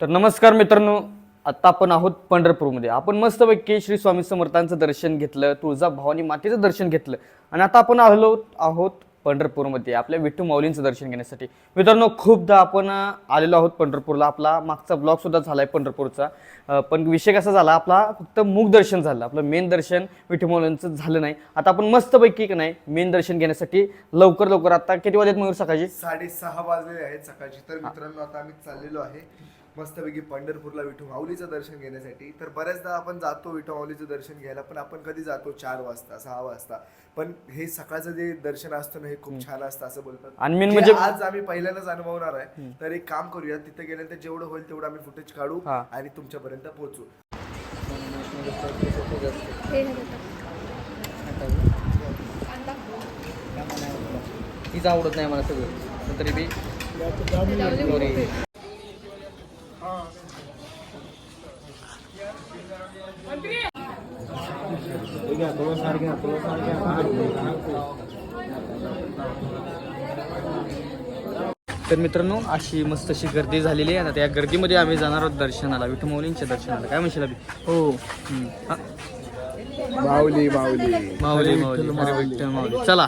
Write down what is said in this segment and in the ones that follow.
तर नमस्कार मित्रांनो आत्ता आपण आहोत पंढरपूरमध्ये. आपण मस्तपैकी श्री स्वामी समर्थांचं दर्शन घेतलं तुळजा भवानी मातेचं दर्शन घेतलं आणि आता आपण आलो आहोत पंढरपूरमध्ये आपल्या विठ्ठू माऊलींचं दर्शन घेण्यासाठी. मित्रांनो खूपदा आपण आलेलो आहोत पंढरपूरला. आपला मागचा ब्लॉग सुद्धा झाला आहे पंढरपूरचा पण विषय कसा झाला? आपला फक्त मुख दर्शन झालं. आपलं मेन दर्शन विठ्ठू माऊलींचं झालं नाही. आता आपण मस्तपैकी की नाही मेन दर्शन घेण्यासाठी लवकर लवकर आता किती वाजत मयूर सकाळची? साडेसहा वाजले आहेत सकाळची. तर मित्रांनो आता आम्ही चाललेलो आहे. मस्तपैकी पंढरपूरला विठू माऊलीचं दर्शन घेण्यासाठी. तर बऱ्याचदा आपण जातो विठू माऊलीचं दर्शन घ्यायला पण आपण कधी जातो चार वाजता सहा वाजता. पण हे सकाळचं जे दर्शन असतं ना हे खूप छान असतं असं बोलतात. आणि main म्हणजे- आज आम्ही पहिल्यांदाच अनुभवणार आहे. तर एक काम करूया तिथे गेल्यानंतर जेवढं होईल तेवढं आम्ही फुटेज काढू हा. आणि तुमच्यापर्यंत पोहोचू. तीच आवडत नाही मला सगळं. पण तरी बी तर मित्रांनो अशी मस्त अशी गर्दी झालेली आहे. ना त्या गर्दीमध्ये आम्ही जाणार आहोत दर्शनाला विठू माऊलींच्या दर्शनाला. काय म्हणशील अभि? हो. हा. माऊली माऊली. माऊली माऊली. माऊली. चला.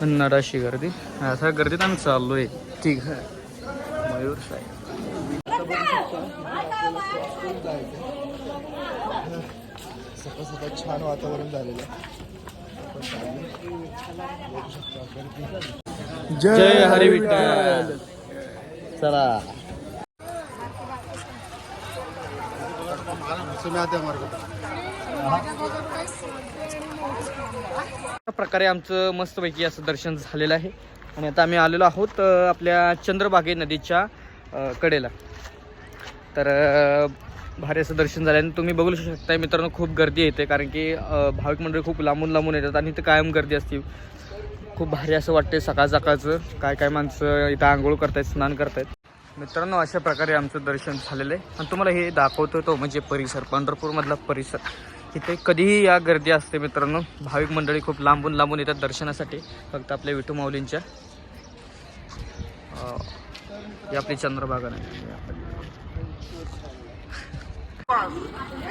कन्नड अशी गर्दी. अशा गर्दीत आम्ही चाललोय. ठीक आहे. मयूर साहेब. सकाळ सकाळ छान वातावरण झालेलं आहे. जय हरी विठ्ठल. चला. अशा प्रकारे आमचं मस्तपैकी असं दर्शन झालेलं आहे. आणि आता आम्ही आलेलो आहोत आपल्या चंद्रभागे नदीच्या कडेला. तर भारी असं दर्शन झालं आणि तुम्ही बघू शकताय मित्रांनो खूप गर्दी येते कारण की भाविक मंडळी खूप लांबून लांबून येतात आणि इथं कायम गर्दी असते. खूप भारी असं वाटते सकाळ सकाळचं. काय काय माणसं इथं आंघोळ करतायत स्नान करतायत. मित्रांनो अशा प्रकारे आमचं दर्शन झालेलं आहे. आणि तुम्हाला हे दाखवतो तो म्हणजे परिसर पंढरपूरमधला परिसर. इथे कधीही या गर्दी असते मित्रांनो. भाविक मंडळी खूप लांबून लांबून येतात दर्शनासाठी. फक्त आपल्या विठू माऊलींच्या. ही आपली चंद्रभागा नाही.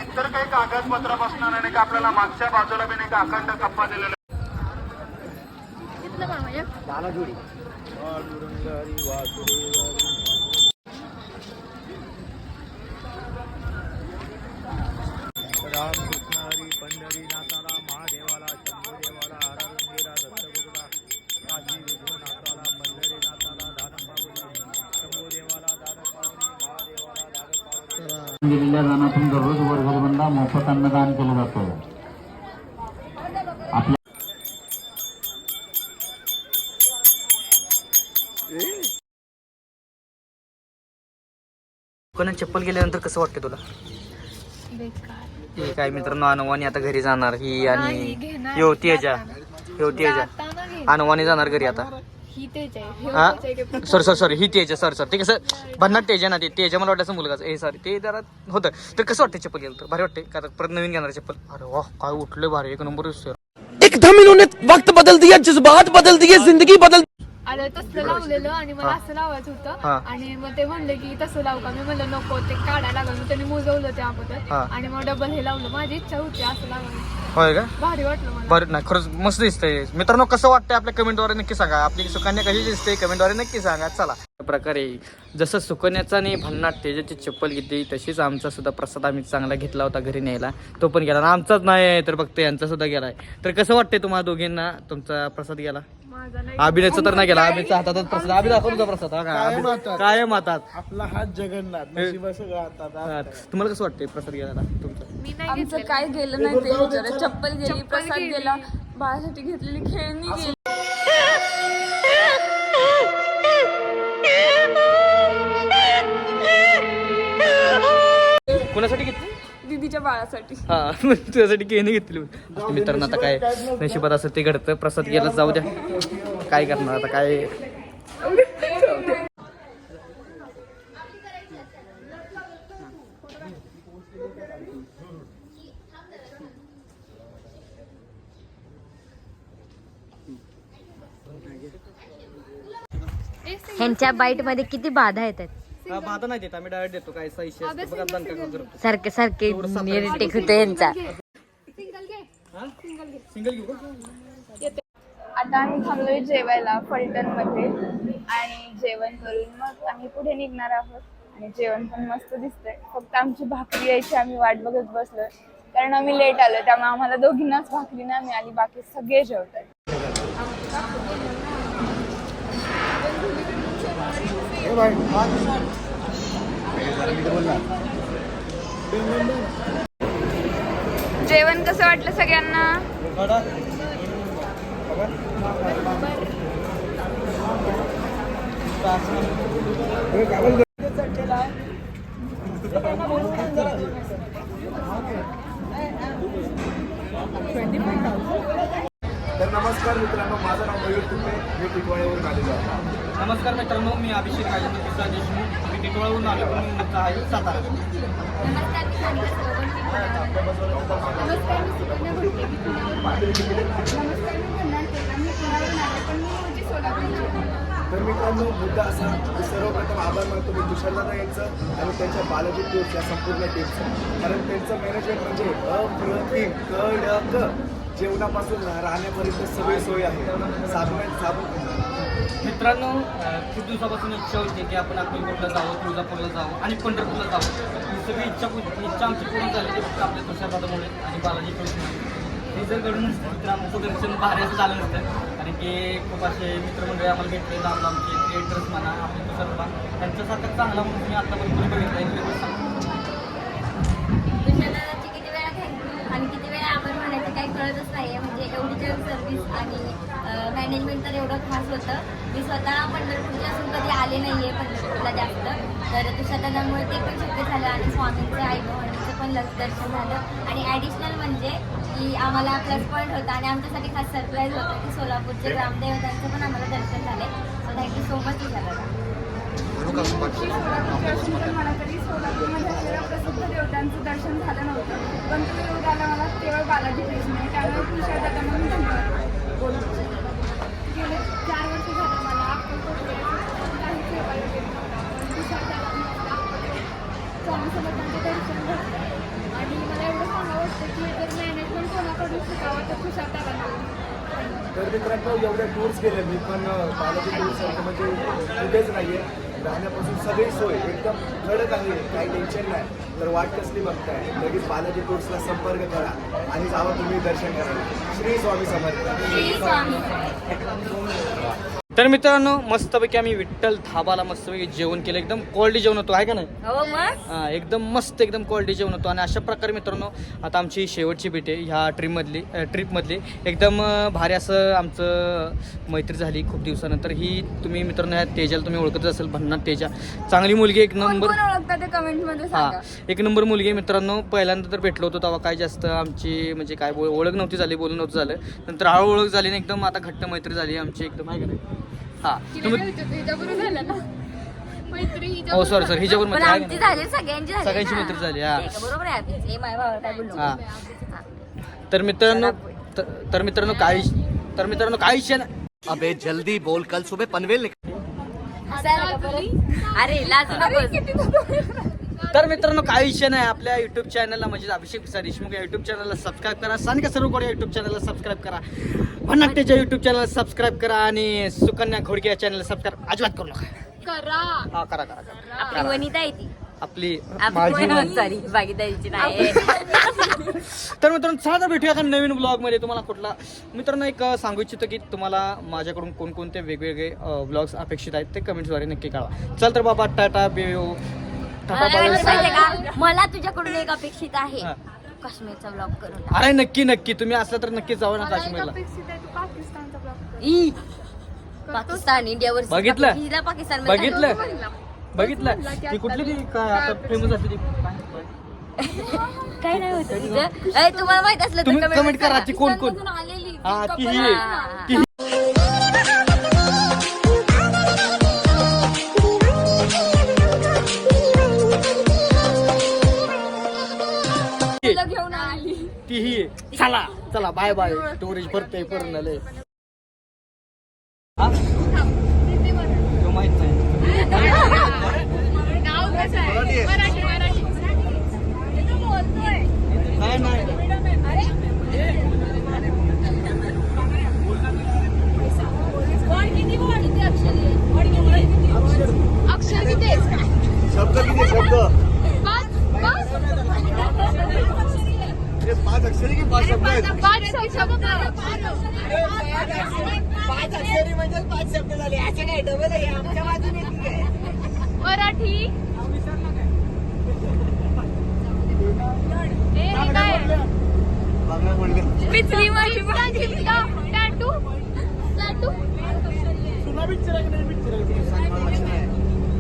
इतर काही कागदपत्र बसणार नाही का? आपल्याला मागच्या बाजूला बी नाही का अखंड कप्पा दिलेला राम हरी पंढरी नाथाला महादेवाला शंभू देवाला हरंगीला दत्तगुरुला काशी विश्वनाथाला पंढरी नाथाला दानपावली शंभू देवाला दानपावली महादेवाला दानपावली. दिलेल्या दानातून दररोज वर्गबंधा मोफत अन्नदान केलं जातं. आपल्या कोणा चप्पल गेल्यानंतर कसं वाटतं तुला? काय मित्रांनो अनवानी आता घरी जाणार. ही आणि ही याच्या. ही होती याच्या. अनवानी जाणार घरी आता. ही हे हा? सॉरी सॉरी सॉरी ही तेजा सॉरी सॉरी. ते कसं भन्नाट तेजा ना ते. तेजा मला वाटायचं मुलगाच. ए सॉरी ते जरा होतं. तर कसं वाटतं चप्पल गेलं तर? भारी वाटते का परत नवीन घेणार चप्पल? अरे वा काय उठले भारी. एक नंबर. एकदम इन्होंने वक्त बदल दिया जज्बात बदल दिए जिंदगी बदल आलं तसलं लावलेलं आणि मला असं लावायचं. होतं. आणि मग ते म्हणले की तसं लावू का? मी म्हणलं नको ते काढायला लागलं. मग त्यांनी मुजवलं ते अगोदर. आणि मग डबल हे लावलं. माझी इच्छा होती असं लावायची होय का? भारी वाटलं मला. बरं नाही खरंच मस्त दिसतंय. मित्रांनो कसं वाटतंय आपल्या कमेंटद्वारे नक्की सांगा. आपली सुकन्या कशी दिसते कमेंटद्वारे नक्की सांगा. चला. प्रकारे जसं सुकन्याचा आणि भन्नाट तेजाची चप्पल घेतली तशीच आमचा सुद्धा प्रसाद आम्ही चांगला घेतला होता घरी न्यायला. तो पण गेला. आणि आमचाच नाही तर फक्त यांचा सुद्धा गेलाय. तर कसं वाटतंय तुम्हाला दोघींना? तुमचा प्रसाद गेला? नाही अभिनयचा तर नाही गेला अभिनयचा हातातच प्रसाद. अभि दाखव तुझा प्रसाद. हा का? अभि- कायम हातात. आपला हात जगन्नाथ हातात. हा. तुम्हाला कसं वाटतंय प्रसाद गेला तुमचा? मी नाही आमचं घेतलेलं. काय गेलं नाही ते विचारा चप्पल गेली चप्पल प्रसाद गेली. गेला. बाळासाठी घेतलेली खेळणी गेली. बाळासाठी. हा तुझ्यासाठी केली घेतली. होती मित्रांनो आता काय नशिबात असं ते घडतं. प्रसाद गेला जाऊ द्या. काय करणार आता काय? ह्यांच्या बाईटमध्ये किती बाधा येतात. हा, बाधा नाही देत आम्ही डायरेक्ट देतो काय पैसे असते बघा दणका करतो सारखे सारखे निरटेक होतो यांचा. सिंगल घेऊ का? आता आम्ही थांबलोय जेवायला फलटणमध्ये आणि जेवण करून मग आम्ही पुढे निघणार आहोत. आणि जेवण पण मस्त दिसतंय. फक्त आमची भाकरी यायची आम्ही वाट बघत बसलोय. कारण आम्ही लेट आलो त्यामुळे आम्हाला दोघींनाच भाकरी नाही मिळाली बाकी सगळे जेवतात जेवण कसं वाटलं सगळ्यांना तर नमस्कार मित्रांनो माझं नाव मयूर तुपे मी टिटवाळ्यावरून आलेलो आहे नमस्कार मित्रांनो मी अभिषेक राजेंद्र प्रसाद देशमुख. मी टिटवाळहून आलो. पण मी आहे सातारा. तर मित्रांनो मुद्दा असा की सर्वप्रथम आभार मानतो मी तुषारदादा यांचं आणि त्यांच्या बालाजी टूर्स या संपूर्ण टीमचं कारण त्यांचं मॅनेजमेंट म्हणजे अप्रतिम कडक जेवणापासून राहण्यापर्यंत सगळी सोय आहे. साबण साबण मित्रांनो खूप दिवसापासून इच्छा होती की आपण अक्कलकोटला जावं तुळजापूरला जावं आणि पंढरपूरला जावं. ही सगळी इच्छा इच्छा आमची पूर्ण झाली फक्त आपल्या तुषारदादामुळे आणि बालाजी कृष्ण. हे जर घडून नसतं तर आमचं दर्शन भारी असं झालं नसतं. कारण की खूप असे मित्रमंडळी आम्हाला भेटले लांब लांबचे क्रिएटर्स म्हणा आपले तुषारदा त्यांच्यासारखा चांगला म्हणून मी आतापर्यंत बघितलं आहे किती वेळा आणि किती काही कळतच नाही म्हणजे एवढी जग सर्व्हिस आणि मॅनेजमेंट तर एवढं खास होतं. मी स्वतः पंढरपूरच्या असून कधी आले नाही आहे पंढरपूरला जास्त. तर तुषारदादामुळे ते पण शक्य झालं आणि स्वामींचं आई भवानीचं पण लस दर्शन झालं. आणि ॲडिशनल म्हणजे की आम्हाला प्लस पॉईंट होता आणि आमच्यासाठी खास सरप्राईज होतं की सोलापूरचे ग्रामदेवतांचं पण आम्हाला दर्शन झाले. So thank you so much तुषारदादा. मला कधी सोलापूरमध्ये असलेल्या प्रसिद्ध देवतांचं दर्शन झालं नव्हतं. पण तुम्ही उद्याला मला केवळ बालाजी कृष्ण त्यामुळे तुषार दादा म्हणून धन्यवाद. बोलतो गेले चार वर्ष झालं मला अक्कलकोट यायचं काही सेवा वगैरे नव्हतं. तुषार दादांनी मला अक्कलकोट स्वामी समर्थांचं दर्शन घेतलं आणि मला एवढं सांगावं वाटतं की जर मॅनेजमेंट कोणाकडून शिकावं तर तुषार तर मित्रांनो एवढ्या टूर्स केले मी पण बालाजी टूर्स म्हणजे कुठेच नाही आहे राहण्यापासून सगळी सोय एकदम कडक आहे काही टेन्शन नाही. तर वाट कसली बघताय? लगेच बालाजी टूर्सला संपर्क करा आणि जावा तुम्ही दर्शन करा श्री स्वामी समर्थ. तर मित्रांनो मस्तपैकी आम्ही विठ्ठल धाबाला मस्तपैकी जेवण केलं. एकदम क्वालिटी जेवण होतो आहे का नाही? हो एकदम मस्त एकदम क्वालिटी जेवण होतं. आणि अशा प्रकारे मित्रांनो आता आमची शेवटची भेट आहे ह्या ट्रिपमधली अ, ट्रिपमधली एकदम अ, भारी असं आमचं मैत्री झाली खूप दिवसानंतर. ही तुम्ही मित्रांनो ह्या तेजाला तुम्ही ओळखत असेल भन्नाट तेजा. चांगली मुलगी एक कोण नंबर कोण ओळखता ते कमेंटमध्ये हा सांगा. एक नंबर मुलगी आहे मित्रांनो. पहिल्यांदा तर भेटलो होतो तेव्हा काय जास्त आमची म्हणजे काय बोल ओळख नव्हती झाली बोलणं नव्हतं झालं. नंतर हळू ओळख झाली आणि एकदम आता घट्ट मैत्री झाली आमची एकदम आहे का नाही? हा तुम्ही हिच्याबरोबर झालं ना मैत्री हो सॉरी सर हिच्यावर पण आमची? झाली सगळ्यांची झाली सगळ्यांची ना. मैत्री झाली, हा. ठीक आहे, बरोबर आहे आधीच. हे माझ्या भावाला काय बोललो हा तर मित्रांनो तर- तर मित्रांनो काही तर मित्रांनो काही अबे जल्दी बोल कल सुबह पनवेल निकल हसायला का परत? अरे लाज नकोस. तर मित्रांनो काही विषय नाही. आपल्या युट्यूब चॅनलला म्हणजे अभिषेक प्रसाद देशमुख या युट्यूब चॅनलला सबस्क्राईब करा. सानिका सर्व या युट्यूब चॅनलला सबस्क्राईब करा. भन्नाट्याच्या युट्यूब चॅनलला सबस्क्राईब करा आणि सुकन्या घोडके या चॅनलला सबस्क्राईब अजिबात करू नका. करा. हा करा करा करा. आपली वनिता आहे ती. आपली माझी आपली सॉरी भागीदारीची नाही. तर मित्रांनो चला तर भेटूया का नवीन ब्लॉगमध्ये तुम्हाला कुठला मित्रांनो एक अं, सांगू इच्छितो की तुम्हाला माझ्याकडून कोणकोणते वेगवेगळे ब्लॉग्स अपेक्षित आहेत ते कमेंट्सद्वारे नक्की कळवा. चल तर बाबा टाटा बाय. माहितीये का? मला तुझ्याकडून एक अपेक्षित आहे. हा. काश्मीरचा ब्लॉग करून टाक. अरे नक्की नक्की. तुम्ही असला तर नक्की जावा ना मला एक काश्मीरला. अपेक्षित आहे तू पाकिस्तानचा ब्लॉग ई, पाकिस्तान इंडियावर बघितलं? हिला पाकिस्तान बघितलं? म्हणला. बघितलं? ती कुठली ती आता काय आता फेमस असते ती? काय नाही होत तिचं? ए, तुम्हाला माहीत असलं तर तुम्ही comment कमेंट करा. ती कोण कोण? आलेली हा ती ही. आहे. ती ही. चला. चला बाय बाय स्टोरेज भरते पूर्ण लय. माहीत नाही.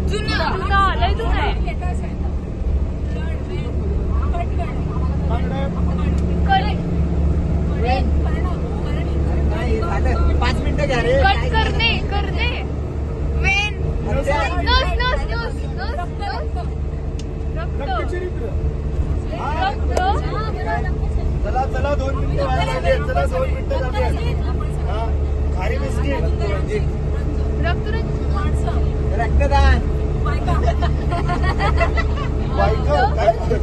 레드네. 누나 레드네.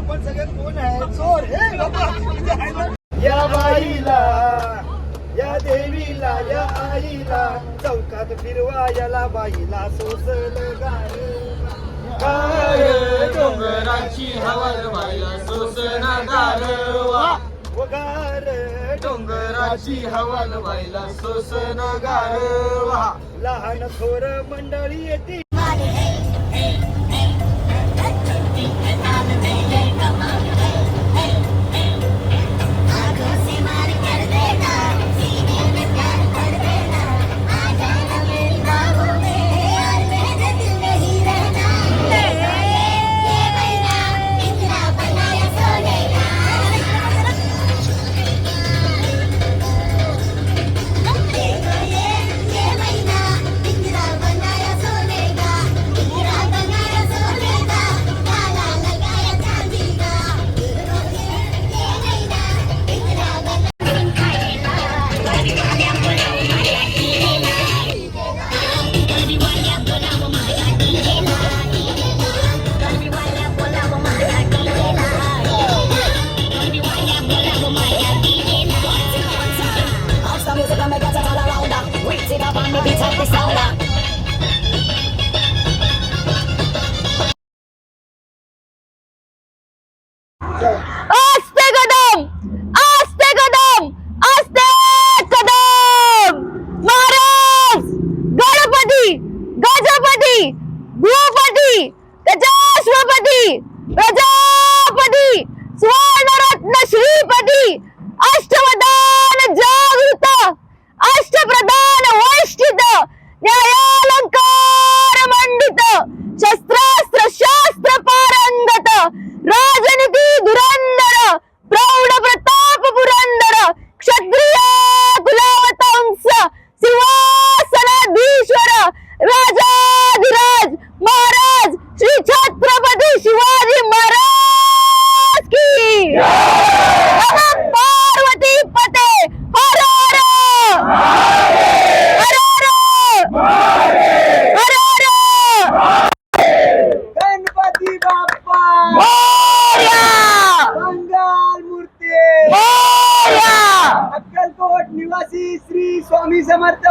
आपण सगळे कोण आहे? चोर हे म्हणजे या बाईला या देवीला या आईला चौकात फिरवा याला बाईला सोसल गाय डोंगराची हवा बाईला सोसना गारवा. वगार डोंगराची हवाल व्हायला सोसन गारवा. लहान थोर मंडळी येते असते कदम असते कदम असते कदम. महाराज गणपती गजपती भूपती गजाश्वपती प्रजापती स्वर्णरत्न श्रीपती अष्टवदान जागृत अष्टप्रधान वैष्टित न्यायालंकार मंडित शस्त्रास्त्र शास्त्र पारंगत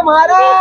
Tamara.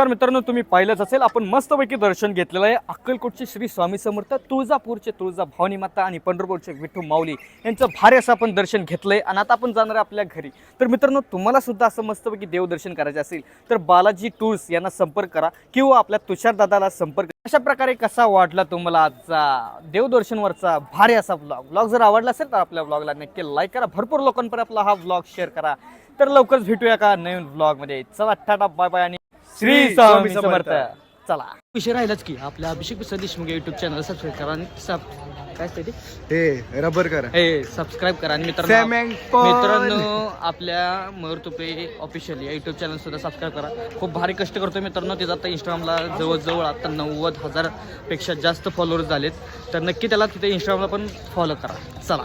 नमस्कार मित्रांनो तुम्ही पाहिलंच असेल आपण मस्तपैकी दर्शन घेतलेलं आहे. अक्कलकोटचे श्री स्वामी समर्थ तुळजापूरचे तुळजा भवानी माता आणि पंढरपूरचे विठ्ठू माऊली यांचं भारी असं आपण दर्शन घेतलंय. आणि आता आपण जाणार आहे आपल्या घरी. तर मित्रांनो तुम्हाला सुद्धा असं मस्तपैकी देवदर्शन करायचं असेल तर बालाजी टूर्स यांना संपर्क करा किंवा आपल्या तुषारदादाला संपर्क करा. अशा प्रकारे कसा वाटला तुम्हाला आजचा देवदर्शनवरचा भारी असा ब्लॉग ब्लॉग जर आवडला असेल तर आपल्या ब्लॉगला नक्की लाईक करा. भरपूर लोकांपर्यंत आपला हा ब्लॉग शेअर करा. तर लवकरच भेटूया का नवीन ब्लॉगमध्ये चला टाटा बाय बाय आणि श्री स्वामी समर्थ. चला. विषय राहिलाच की आपल्या अभिषेक सदेश मग युट्यूब चॅनल सबस्क्राईब करा आणि सब काय असते ते? हे रबर करा. हे सबस्क्राईब करा. आणि मित्रांनो. मित्रांनो आपल्या मयूर तुपे ऑफिशियल या युट्यूब चॅनल सुद्धा सबस्क्राईब करा. खूप भारी कष्ट करतोय मित्रांनो तिथं आता इंस्टाग्रामला जवळजवळ आता नव्वद हजारपेक्षा जास्त फॉलोअर्स झालेत. तर नक्की त्याला तिथे इंस्टाग्रामला पण फॉलो करा. चला.